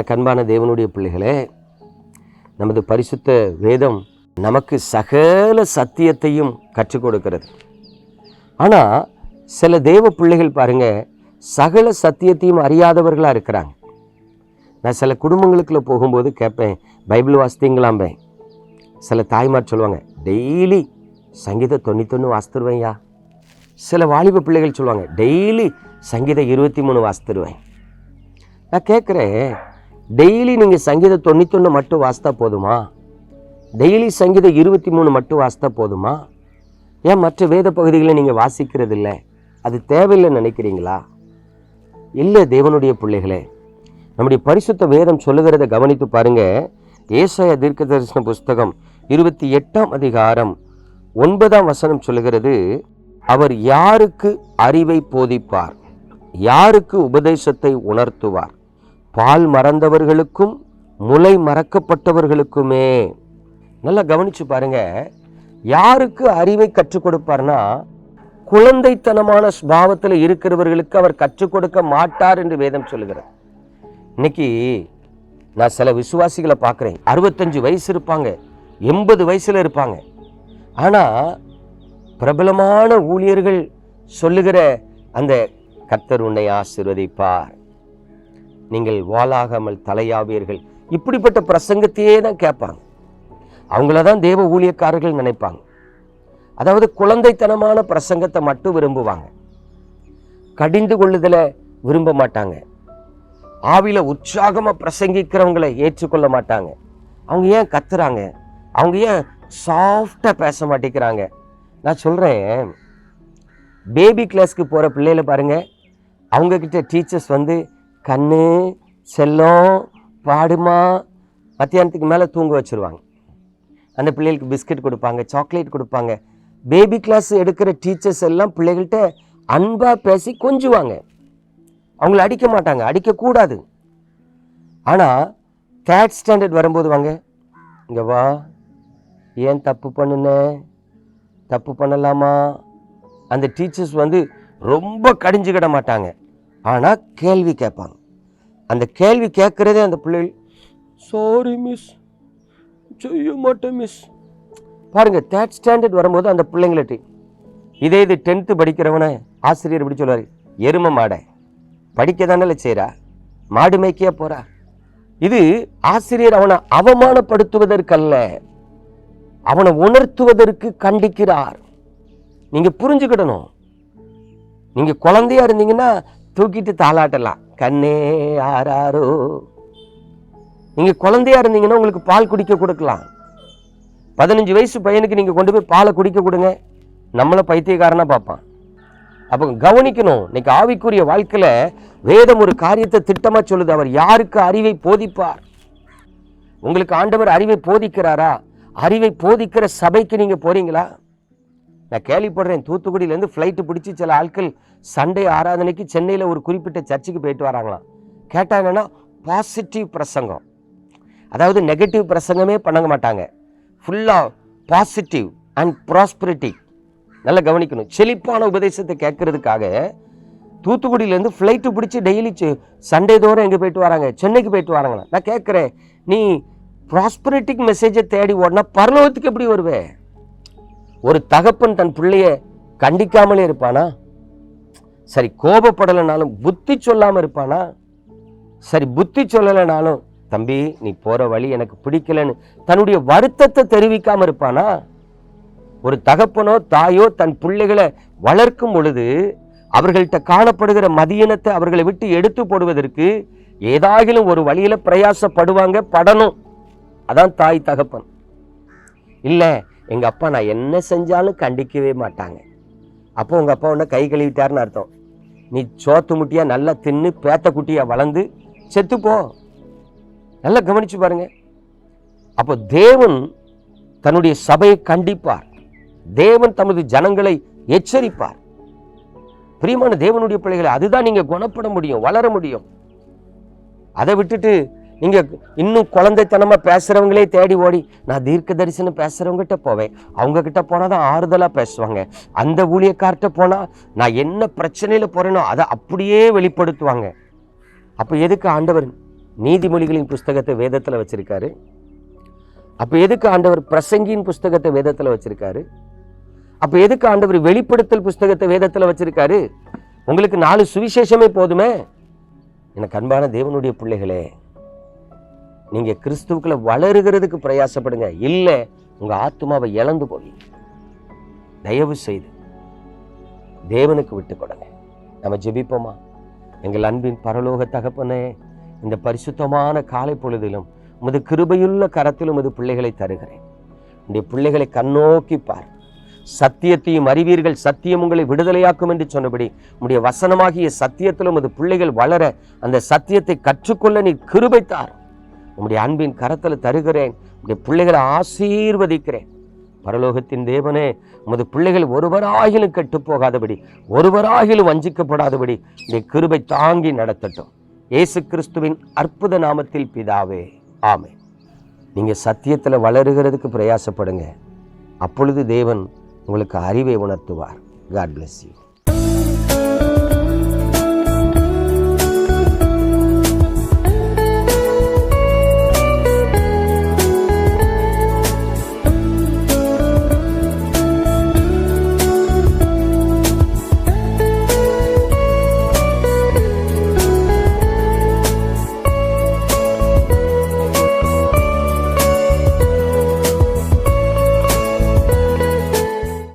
எனக்கு அன்பான தேவனுடைய பிள்ளைகளே நமது பரிசுத்த வேதம் நமக்கு சகல சத்தியத்தையும் கற்றுக் கொடுக்கிறது. ஆனால் சில தேவ பிள்ளைகள் பாருங்க சகல சத்தியத்தையும் அறியாதவர்களாக இருக்கிறாங்க. நான் சில குடும்பங்களுக்குள்ள போகும்போது கேட்பேன் பைபிள் வாசித்தீங்களாம்பேன் சில தாய்மார் சொல்லுவாங்க டெய்லி சங்கீத தொண்ணூத்தொன்று வாசித்துருவேன்யா. சில வாலிப பிள்ளைகள் சொல்லுவாங்க டெய்லி சங்கீதம் இருபத்தி மூணு வாசித்துருவேன். நான் கேட்குறேன் டெய்லி நீங்கள் சங்கீதம் தொண்ணூத்தொன்று மட்டும் வாசித்தா போதுமா? டெய்லி சங்கீதம் இருபத்தி மூணு மட்டும் வாசித்தா போதுமா? ஏன் மற்ற வேத பகுதிகளை நீங்கள் வாசிக்கிறது இல்லை அது தேவையில்லைன்னு நினைக்கிறீங்களா? இல்லை தேவனுடைய பிள்ளைகளே நம்முடைய பரிசுத்த வேதம் சொல்லுகிறத கவனித்து பாருங்க. ஏசாய தீர்க்க தரிசன புஸ்தகம் இருபத்தி எட்டாம் அதிகாரம் ஒன்பதாம் வசனம் சொல்லுகிறது அவர் யாருக்கு அறிவை போதிப்பார்? யாருக்கு உபதேசத்தை உணர்த்துவார்? பால் மறந்தவர்களுக்கும் முலை மறக்கப்பட்டவர்களுக்குமே. நல்லா கவனிச்சு பாருங்க. யாருக்கு அறிவை கற்றுக் கொடுப்பார்னா குழந்தைத்தனமான ஸ்பாவத்தில் இருக்கிறவர்களுக்கு அவர் கற்றுக் கொடுக்க மாட்டார் என்று வேதம் சொல்லுகிறார் இன்னைக்கு நான் சில விசுவாசிகளை பார்க்குறேன். அறுபத்தஞ்சு வயசு இருப்பாங்க எண்பது வயசில் இருப்பாங்க. ஆனால் பிரபலமான ஊழியர்கள் சொல்லுகிற அந்த கர்த்தர் உன்னை ஆசிர்வதிப்பார். நீங்கள் வாளாகாமல் தலையாவீர்கள். இப்படிப்பட்ட பிரசங்கத்தையே தான் கேட்பாங்க. அவங்கள தான் தேவ ஊழியக்காரர்கள் நினைப்பாங்க. அதாவது குழந்தைத்தனமான பிரசங்கத்தை மட்டும் விரும்புவாங்க. கடிந்து கொள்ளுதலை விரும்ப மாட்டாங்க. ஆவில உற்சாகமாக பிரசங்கிக்கிறவங்களை ஏற்றுக்கொள்ள மாட்டாங்க. அவங்க ஏன் கத்துறாங்க? அவங்க ஏன் சாஃப்டாக பேச மாட்டேங்கிறாங்க? நான் சொல்கிறேன் பேபி கிளாஸ்க்கு போகிற பிள்ளைகளை பாருங்கள் அவங்கக்கிட்ட டீச்சர்ஸ் வந்து கண்ணு செல்லம் பாடுமா மத்தியானத்துக்கு மேலே தூங்க வச்சுருவாங்க. அந்த பிள்ளைகளுக்கு பிஸ்கட் கொடுப்பாங்க சாக்லேட் கொடுப்பாங்க. பேபி கிளாஸ் எடுக்கிற டீச்சர்ஸ் எல்லாம் பிள்ளைகள்கிட்ட அன்பாக பேசி கொஞ்சுவாங்க. அவங்கள அடிக்க மாட்டாங்க அடிக்கக்கூடாது ஆனால் தேர்ட் ஸ்டாண்டர்ட் வரும்போது வாங்க. இங்கே வா. ஏன் தப்பு பண்ணுன? தப்பு பண்ணலாமா? அந்த டீச்சர்ஸ் வந்து ரொம்ப கடிஞ்சுக்கிட மாட்டாங்க. ஆனால் கேள்வி கேட்பாங்க. அந்த கேள்வி கேட்குறதே அந்த பிள்ளைகள் சாரி மிஸ் செய்ய மாட்டேன் மிஸ் பாருங்கள் தேர்ட் ஸ்டாண்டர்ட் வரும்போது அந்த பிள்ளைங்கள்ட்ட இதே இது டென்த்து படிக்கிறவனை ஆசிரியர் இப்படி சொல்லுவார் எரும மாடை. படிக்க தானே செய்கிறா மாடு மேய்க்கியா போகிறா இது ஆசிரியர் அவனை அவமானப்படுத்துவதற்கல்ல. அவனை உணர்த்துவதற்கு கண்டிக்கிறார். நீங்கள் புரிஞ்சுக்கிடணும். நீங்கள் குழந்தையா இருந்தீங்கன்னா தூக்கிட்டு தாளாட்டலாம். கண்ணே ஆறாரோ நீங்கள் குழந்தையா இருந்தீங்கன்னா உங்களுக்கு பால் குடிக்க கொடுக்கலாம். பதினஞ்சு வயசு பையனுக்கு நீங்கள் கொண்டு போய் பாலை குடிக்க கொடுங்க. நம்மளை பைத்தியக்காரனாக பார்ப்பான். அப்போ கவனிக்கணும் இன்னைக்கு ஆவிக்குரிய வாழ்க்கையில் வேதம் ஒரு காரியத்தை திட்டமாக சொல்லுது. அவர் யாருக்கு அறிவை போதிப்பார்? உங்களுக்கு ஆண்டவர் அறிவை போதிக்கிறாரா? அறிவை போதிக்கிற சபைக்கு நீங்கள் போகிறீங்களா நான் கேள்விப்படுறேன். தூத்துக்குடியிலேருந்து ஃப்ளைட்டு பிடிச்சி சில ஆட்கள் சண்டே ஆராதனைக்கு சென்னையில் ஒரு குறிப்பிட்ட சர்ச்சுக்கு போயிட்டு வராங்களாம். கேட்டாங்கன்னா பாசிட்டிவ் பிரசங்கம். அதாவது நெகட்டிவ் பிரசங்கமே பண்ண மாட்டாங்க. ஃபுல்லாக பாசிட்டிவ் அண்ட் ப்ராஸ்பரிட்டி நல்லா கவனிக்கணும். செழிப்பான உபதேசத்தை கேட்கறதுக்காக தூத்துக்குடியிலேருந்து ஃப்ளைட்டு பிடிச்சி டெய்லி சண்டே தோறும் எங்கே போயிட்டு வராங்க? சென்னைக்கு போயிட்டு வராங்களா நான் கேட்குறேன் நீ ப்ராஸ்பரிட்டிக் மெசேஜை தேடி ஓடினா பரலோகத்துக்கு எப்படி வருவே? ஒரு தகப்பன் தன் பிள்ளைய கண்டிக்காமலே இருப்பானா? சரி கோபப்படலைனாலும் புத்தி சொல்லாமல் இருப்பானா? சரி புத்தி சொல்லலைனாலும் தம்பி நீ போகிற வழி எனக்கு பிடிக்கலன்னு தன்னுடைய வருத்தத்தை தெரிவிக்காமல் இருப்பானா? ஒரு தகப்பனோ தாயோ தன் பிள்ளைகளை வளர்க்கும் பொழுது அவர்கள்ட்ட காணப்படுகிற மதியினத்தை அவர்களை விட்டு எடுத்து போடுவதற்கு ஏதாகிலும் ஒரு வழியில் பிரயாசப்படுவாங்க படணும். அதான் தாய் தகப்பன். இல்லை எங்க அப்பா நான் என்ன செஞ்சாலும் கண்டிக்கவே மாட்டாங்க. அப்போ உங்க அப்பா உன்னை கை கழுவிட்டாருன்னு அர்த்தம். நீ சோத்து முட்டியா நல்லா தின்னு பேத்த குட்டியா வளர்ந்து செத்துப்போ நல்லா கவனிச்சு பாருங்க. அப்போ தேவன் தன்னுடைய சபையை கண்டிப்பார். தேவன் தமது ஜனங்களை எச்சரிப்பார். பிரியமான தேவனுடைய பிள்ளைகளை அதுதான் நீங்க குணப்பட முடியும் வளர முடியும். அதை விட்டுட்டு நீங்கள் இன்னும் குழந்தைத்தனமாக பேசுகிறவங்களே தேடி ஓடி நான் தீர்க்க தரிசனம் பேசுகிறவங்ககிட்ட போவேன். அவங்கக்கிட்ட போனால் தான் ஆறுதலாக பேசுவாங்க. அந்த ஊழியக்கார்ட்ட போனால் நான் என்ன பிரச்சனையில் போகிறேனோ அதை அப்படியே வெளிப்படுத்துவாங்க. அப்போ எதுக்கு ஆண்டவர் நீதிமொழிகளின் புஸ்தகத்தை வேதத்தில் வச்சுருக்காரு? அப்போ எதுக்கு ஆண்டவர் பிரசங்கியின் புஸ்தகத்தை வேதத்தில் வச்சுருக்காரு? அப்போ எதுக்கு ஆண்டவர் வெளிப்படுத்தல் புஸ்தகத்தை வேதத்தில் வச்சுருக்காரு? உங்களுக்கு நாலு சுவிசேஷமே போதுமே. எனக்கு அன்பான தேவனுடைய பிள்ளைகளே நீங்க கிறிஸ்துவுக்குள்ள வளருகிறதுக்கு பிரயாசப்படுங்க. இல்லை உங்க ஆத்மாவை இழந்து போவீங்க. தயவு செய்து தேவனுக்கு விட்டு கொடுங்க. நம்ம ஜெபிப்போமா? எங்கள் அன்பின் பரலோக தகப்பனே இந்த பரிசுத்தமான காலை பொழுதிலும் உமது கிருபையுள்ள கரத்திலும் உமது பிள்ளைகளை தருகிறேன். உடைய பிள்ளைகளை கண்ணோக்கி பார். சத்தியத்தையும் அறிவீர்கள் சத்தியம் உங்களை விடுதலையாக்கும் என்று சொன்னபடி உடைய வசனமாகிய சத்தியத்திலும் அது பிள்ளைகள் வளர அந்த சத்தியத்தை கற்றுக்கொள்ள நீ கிருபைத்தார் உம்முடைய அன்பின் கரத்தில் தருகிறேன். உடைய பிள்ளைகளை ஆசீர்வதிக்கிறேன். பரலோகத்தின் தேவனே உமது பிள்ளைகள் ஒருவராகிலும் கெட்டு போகாதபடி ஒருவராகிலும் வஞ்சிக்கப்படாதபடி இந்த கிருபை தாங்கி நடத்தட்டும். இயேசு கிறிஸ்துவின் அற்புத நாமத்தில் பிதாவே ஆமே நீங்கள் சத்தியத்தில் வளருகிறதுக்கு பிரயாசப்படுங்க. அப்பொழுது தேவன் உங்களுக்கு அறிவை உணர்த்துவார். God bless you